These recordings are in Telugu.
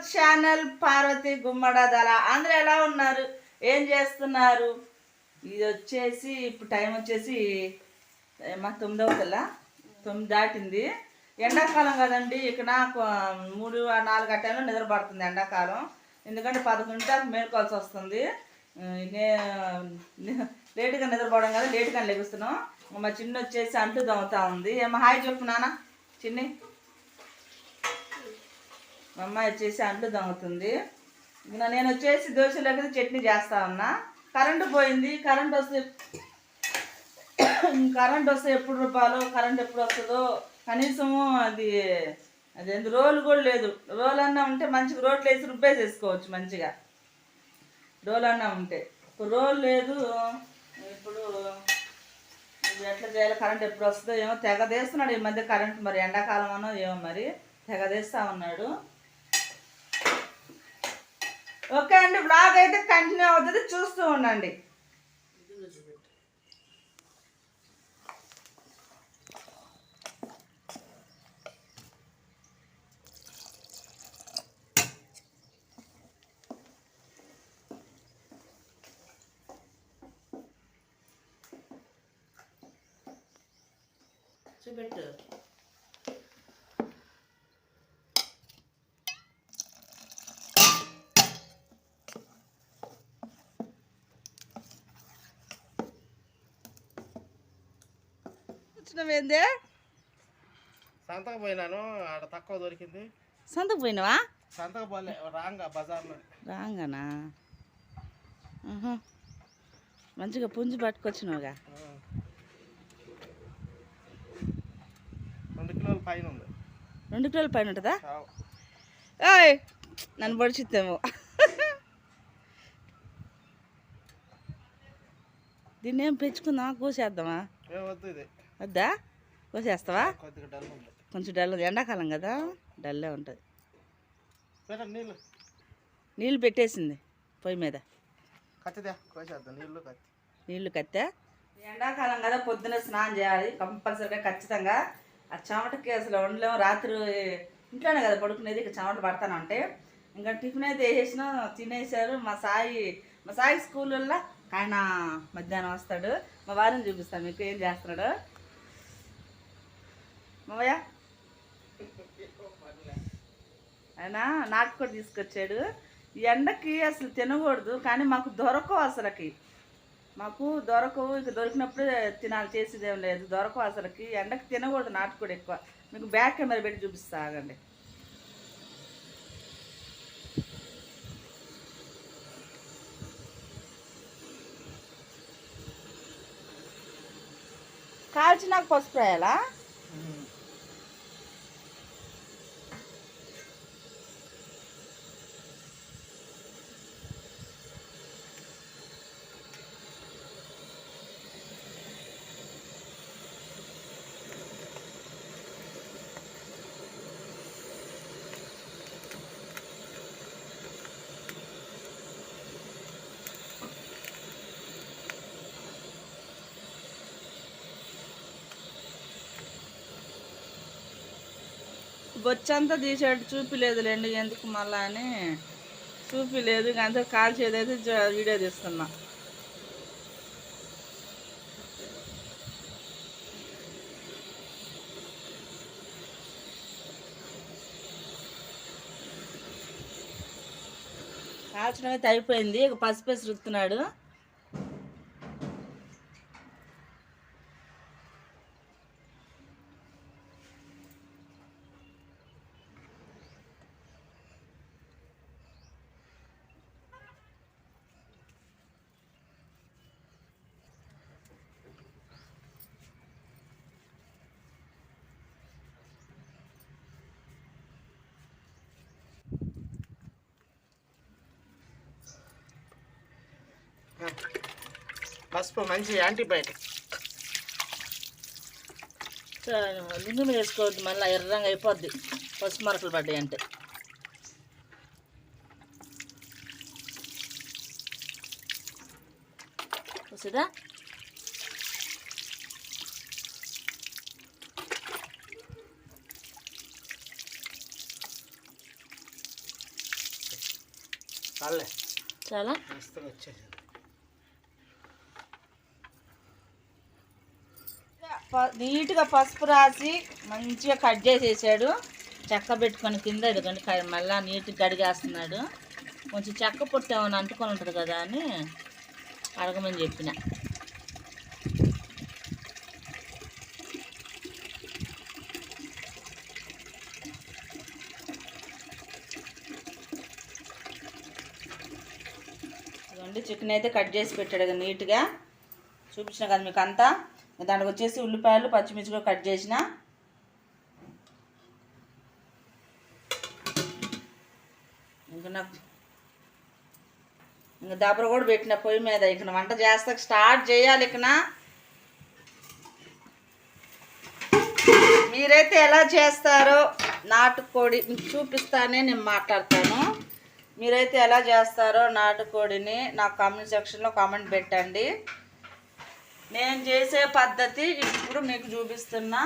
ఛానల్ పార్వతి గుమ్మడదల అందరూ ఎలా ఉన్నారు? ఏం చేస్తున్నారు? ఇది వచ్చేసి ఇప్పుడు టైం వచ్చేసి మా తొమ్మిదవ తెల్ల తొమ్మిది దాటింది. ఎండాకాలం కదండి ఇక్కడ నాకు మూడు నాలుగు టైంలో నిద్ర పడుతుంది ఎండాకాలం. ఎందుకంటే పదకొండు దాకా మేలుకోవాల్సి వస్తుంది. నే- లేటుగా నిద్రపోవడం కదా లేటుగా లెగుస్తున్నాం. మా చిన్న వచ్చేసి అంటూ దమ్ముతా ఉంది. ఏమో హాయ్ చెప్పు నాన్న. చిన్ని. మా అమ్మాయి వచ్చేసి అంట్లు దమ్ముతుంది ఇంకా నేను వచ్చేసి దోశలోకి చట్నీ చేస్తా ఉన్నా. కరెంటు పోయింది. కరెంట్ వస్తే కరెంట్ వస్తే ఎప్పుడు రూపాయలు? కరెంట్ ఎప్పుడు వస్తుందో? కనీసము అది అదేంటి రోల్ కూడా లేదు. రోల్ అన్నా ఉంటే మంచిగా రోట్లు వేసి రుబ్బేసేసుకోవచ్చు మంచిగా. రోల్ అన్నా ఉంటే. ఇప్పుడు రోల్ లేదు. ఇప్పుడు ఎట్లా చేయాలి? కరెంట్ ఎప్పుడు వస్తుందో ఏమో తెగదేస్తున్నాడు ఈ మధ్య కరెంట్ మరి ఎండాకాలం అనో ఏమో మరి తెగదేస్తా ఉన్నాడు. ఓకే అండి బ్లాగ్ అయితే కంటిన్యూ అవుతుంది చూస్తూ ఉండండి. చూపెట్టు. వచ్చినవేందే సంతకు పోయినాను ఆడ తక్కువ దొరికింది. సంతకు పోయినావా? సంతకు పోలే రాంగా బజార్లో. రాంగనా. మంచిగా పుంజు పట్టుకొచ్చినావుగా. రెండు కిలోల పైన ఉంది. రెండు కిలోల పైన ఉంటుందా. ఏయ్ నన్ను పొడిచిద్దాము. దీన్ని ఏం పెంచుకుందామా కోసేద్దామా? వద్దు ఇది. వద్దా? కోసేస్తావా? కొంచెం డల్ ఉంది. ఎండాకాలం కదా డల్లే ఉంటుంది. నీళ్ళు. పెట్టేసింది పొయ్యి మీద. నీళ్ళు కత్తి. ఎండాకాలం కదా పొద్దున స్నానం చేయాలి కంపల్సరీగా ఖచ్చితంగా. ఆ చెమటకి అసలు వండలేము రాత్రి ఇంట్లోనే కదా పడుకునేది ఇక చెమట పడతాను అంటే. ఇంకా టిఫిన్ అయితే వేసేసిన తినేసారు మా సాయి మా సాయి స్కూల్లో ఆయన మధ్యాహ్నం వస్తాడు. మా వారిని చూపిస్తాను మీకు ఏం చేస్తున్నాడు. మావయ్య? ఆయన నాటుకోడి తీసుకొచ్చాడు. ఎండకి అసలు తినకూడదు కానీ మాకు దొరకవు అసలుకి. మాకు దొరకవు ఇక దొరికినప్పుడు తినాలి చేసేదేం లేదు. దొరకవు అసలుకి. ఎండకి తినకూడదు నాటుకోడి ఎక్కువ. మీకు బ్యాక్ కెమెరా పెట్టి చూపిస్తా ఆగండి. కాల్చి నాకు పసుపు రాయాలా? బొచ్చంతా తీసాడు చూపిలేదులేండి ఎందుకు మళ్ళా అని చూపిలేదు అంతా కాల్చేదైతే జ- వీడియో తీస్తున్నా. కాల్చడం అయితే అయిపోయింది. ఇక పసిపేసి రుక్కుతున్నాడు పసుపు మంచి యాంటీబయాటిక్. లింగు మీద వేసుకోవద్దు మళ్ళీ ఎర్రంగా అయిపోద్ది. పసుపు మరకలు పడ్డాయి అంటే. వస్తుందా చాలే? చాలా నీట్గా పసుపు రాసి మంచిగా కట్ చేసేసాడు. చెక్క పెట్టుకొని కింద ఇదిగోండి మళ్ళీ నీట్గా గడిగేస్తున్నాడు కొంచెం చెక్క పొట్టు ఏమైనా అంటుకొని ఉంటుంది కదా అని అడగమని చెప్పిన. చికెన్ అయితే కట్ చేసి పెట్టాడు కదా నీట్గా. చూపించిన కదా మీకు అంతా దానికి వచ్చేసి ఉల్లిపాయలు పచ్చిమిర్చి కూడా కట్ చేసిన. ఇంకా నాకు ఇంకా దబ్బర కూడా పెట్టిన పొయ్యి మీద. ఇక వంట చేస్తా స్టార్ట్ చేయాలి ఇకన మీరైతే ఎలా చేస్తారో నాటుకోడి మీకు చూపిస్తానే నేను మాట్లాడతాను. మీరైతే ఎలా చేస్తారో నాటుకోడిని నాకు కామెంట్ సెక్షన్లో కామెంట్ పెట్టండి. నేను చేసే పద్ధతి ఇప్పుడు మీకు చూపిస్తున్నా.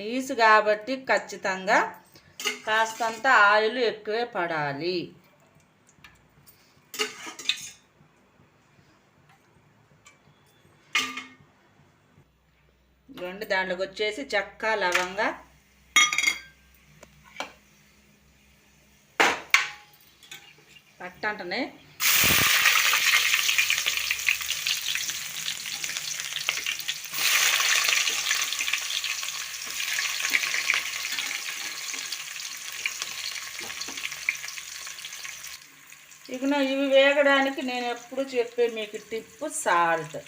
నీసు కాబట్టి ఖచ్చితంగా కాస్తంత ఆయిల్ ఎక్కువే పడాలి. ఇదిగోండి దాంట్లోకి వచ్చేసి చెక్క లవంగ. పట్ట అంటనే ఇక నా ఇవి వేగడానికి నేను ఎప్పుడు చెప్పే మీకు టిప్పు సాల్ట్.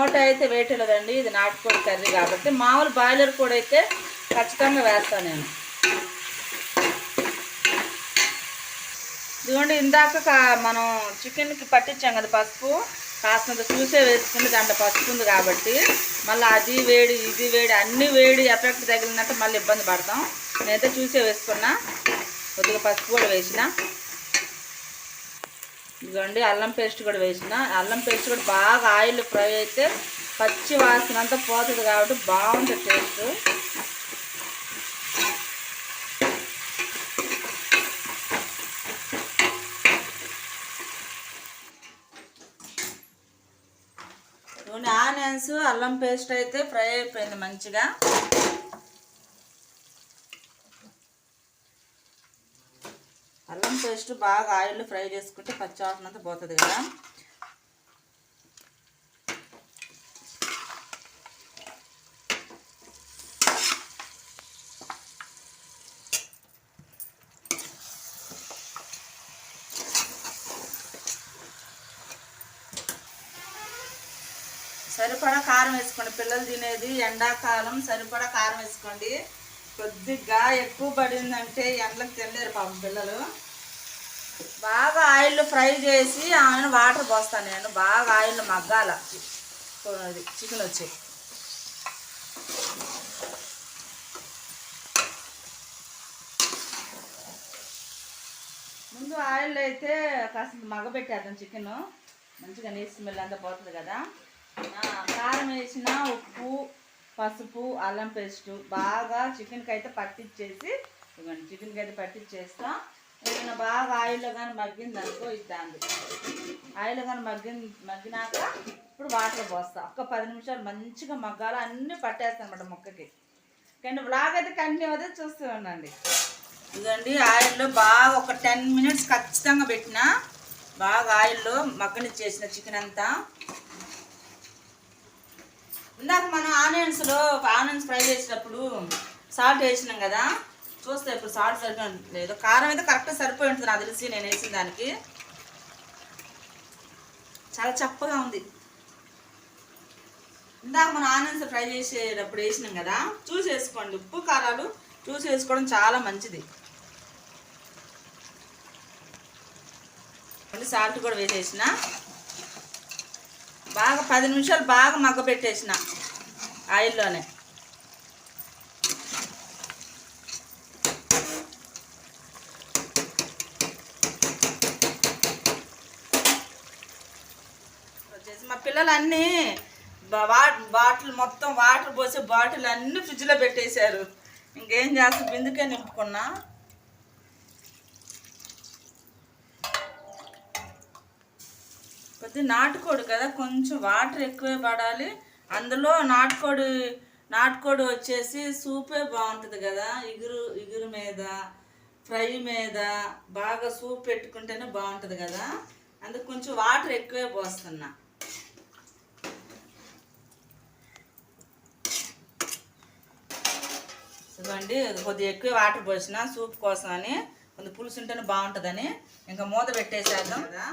టమాటా అయితే వేయట్లేదండి ఇది నాటుకోడి కర్రీ కాబట్టి. మామూలు బాయిలర్ కూడా అయితే ఖచ్చితంగా వేస్తాను నేను. ఇదిగోండి ఇందాక మనం చికెన్కి పట్టించాం కదా పసుపు కాస్తంత చూసే వేసుకుంటే దాంట్లో పసుపు ఉంది కాబట్టి మళ్ళీ అది వేడి ఇది వేడి అన్ని వేడి ఎఫెక్ట్ తగిలినట్టు మళ్ళీ ఇబ్బంది పడతాం. నేనైతే చూసే వేసుకున్నా కొద్దిగా పసుపు కూడా వేసిన. ఇదిగోండి అల్లం పేస్ట్ కూడా వేసిన. అల్లం పేస్ట్ కూడా బాగా ఆయిల్ ఫ్రై అయితే పచ్చి వాసన అంతా పోతుంది కాబట్టి బాగుంటుంది టేస్ట్. నూనె ఆనియన్స్ అల్లం పేస్ట్ అయితే ఫ్రై అయిపోయింది మంచిగా అల్లం పేస్ట్ బాగా ఆయిల్ ఫ్రై చేసుకుంటే పచ్చి వాసన అంతా పోతుంది కదా. సరిపడా కారం వేసుకోండి. పిల్లలు తినేది ఎండాకాలం సరిపడా కారం వేసుకోండి. కొద్దిగా ఎక్కువ పడిందంటే ఎండలకు తినలేరు పాపం పిల్లలు. బాగా ఆయిల్ ఫ్రై చేసి ఆయన వాటర్ పోస్తాను నేను. బాగా ఆయిల్ మగ్గాల. అది చికెన్ వచ్చి. ముందు ఆయిల్ అయితే కాస్త మగ్గబెట్టేద్దాం చికెన్. మంచిగా నీసు స్మెల్ అంతా పోతుంది కదా. కారం వేసిన ఉప్పు పసుపు అల్లం పేస్టు బాగా చికెన్కి అయితే పట్టించేసి ఇవ్వండి చికెన్కి అయితే పట్టించేస్తాం ఏదైనా బాగా ఆయిల్లో కానీ మగ్గింది అనుకో ఇద్దాంది. ఆయిల్ కానీ మగ్గి మగ్గినాక ఇప్పుడు వాటర్ పోస్తా. ఒక్క పది నిమిషాలు మంచిగా మగ్గాల. అన్నీ పట్టేస్తాను అనమాట మొక్కకి. కానీ బ్లాగ్ అయితే కంటిన్యూ అయితే చూస్తూ ఉండండి. ఇదండి ఆయిల్లో బాగా ఒక టెన్ మినిట్స్ ఖచ్చితంగా పెట్టిన బాగా ఆయిల్లో మగ్గనిచ్చేసిన చికెన్ అంతా. ఇందాక మనం ఆనియన్స్లో ఆనియన్స్ ఫ్రై చేసినప్పుడు సాల్ట్ వేసినాం కదా. చూస్తే ఇప్పుడు సాల్ట్ సరిపోయి లేదు కారం అయితే కరెక్ట్గా సరిపోయి ఉంటుంది నాకు తెలిసి నేను వేసిన దానికి. చాలా చప్పగా ఉంది. ఇందాక మనం ఆనియన్స్ ఫ్రై చేసేటప్పుడు వేసినాం కదా చూసి వేసుకోండి. ఉప్పు కారాలు చూసి వేసుకోవడం చాలా మంచిది. మళ్ళీ సాల్ట్ కూడా వేసేసిన. బాగా పది నిమిషాలు బాగా మగ్గ పెట్టేసిన ఆయిల్లోనే. వచ్చేసి మా పిల్లలన్నీ బాటిల్ మొత్తం వాటర్ పోసే బాటిల్ అన్నీ ఫ్రిడ్జ్లో పెట్టేశారు. ఇంకేం చేస్తా? బిందుకే నింపుకున్నా. కొద్ది నాటుకోడి కదా కొంచెం వాటర్ ఎక్కువే పడాలి. అందులో నాటుకోడి నాటుకోడి వచ్చేసి సూపే బాగుంటుంది కదా ఇగురు ఇగురు మీద ఫ్రై మీద బాగా సూప్ పెట్టుకుంటేనే బాగుంటుంది కదా. అందుకు కొంచెం వాటర్ ఎక్కువే పోస్తున్నా. ఇదిగోండి కొద్దిగా ఎక్కువ వాటర్ పోసిన సూప్ కోసం అని కొంచెం పులుసు ఉంటేనే బాగుంటుందని ఇంకా మూత పెట్టేసేద్దాం కదా.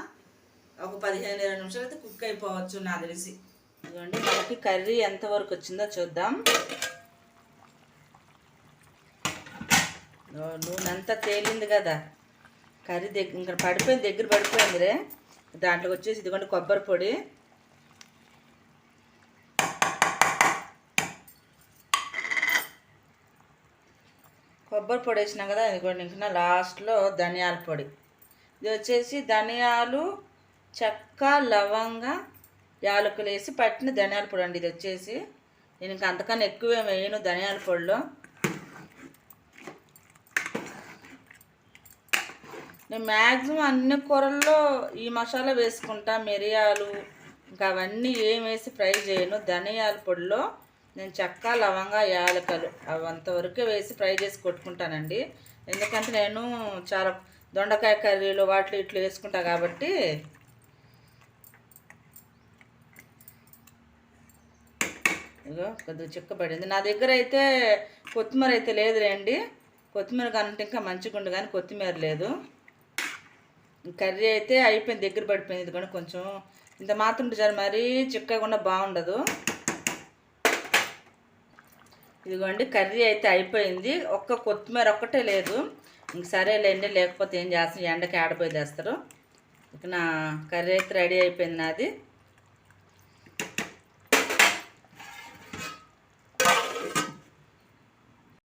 ఒక పదిహేను ఇరవై నిమిషాలు అయితే కుక్ అయిపోవచ్చు నా తెలిసి. ఇదిగోండి మనకి కర్రీ ఎంతవరకు వచ్చిందో చూద్దాం. నూనె అంతా తేలింది కదా. కర్రీ దగ్గర ఇంకా పడిపోయింది దగ్గర పడిపోయింది రే దాంట్లోకి వచ్చేసి ఇదిగోండి కొబ్బరి పొడి. కొబ్బరి పొడి వేసినాం కదా ఇదిగోండి ఇంకా లాస్ట్లో ధనియాల పొడి. ఇది వచ్చేసి ధనియాలు చెక్క లవంగ యాలకులు వేసి పట్టిన ధనియాల పొడి అండి. ఇది వచ్చేసి నేను ఇంకా అంతకన్నా ఎక్కువ వేయను ధనియాల పొడిలో. నేను మ్యాక్సిమం అన్ని కూరల్లో ఈ మసాలా వేసుకుంటా. మిరియాలు ఇంకా అవన్నీ ఏం వేసి ఫ్రై చేయను. ధనియాల పొడిలో నేను చెక్క లవంగ యాలకలు అవి అంతవరకే వేసి ఫ్రై చేసి కొట్టుకుంటానండి. ఎందుకంటే నేను చాలా దొండకాయ కర్రీలు వాటిలో ఇట్లా వేసుకుంటా కాబట్టి ఇగో కొద్దిగా చిక్కబడింది నా దగ్గర అయితే కొత్తిమీర అయితే లేదులేండి. కొత్తిమీర కనుంటే ఇంకా మంచిగా ఉండు కానీ కొత్తిమీర లేదు. కర్రీ అయితే అయిపోయింది దగ్గర పడిపోయింది. ఇది కొంచెం ఇంత మాత్రం ఉంటే చాలు మరీ చిక్కకుండా బాగుండదు. ఇదిగోండి కర్రీ అయితే అయిపోయింది. ఒక్క కొత్తిమీర ఒక్కటే లేదు. ఇంక సరేలేండి లేకపోతే ఏం చేస్తాం? ఎండకి ఆడిపోయి తెస్తారు. ఇక నా కర్రీ అయితే రెడీ అయిపోయింది నాది.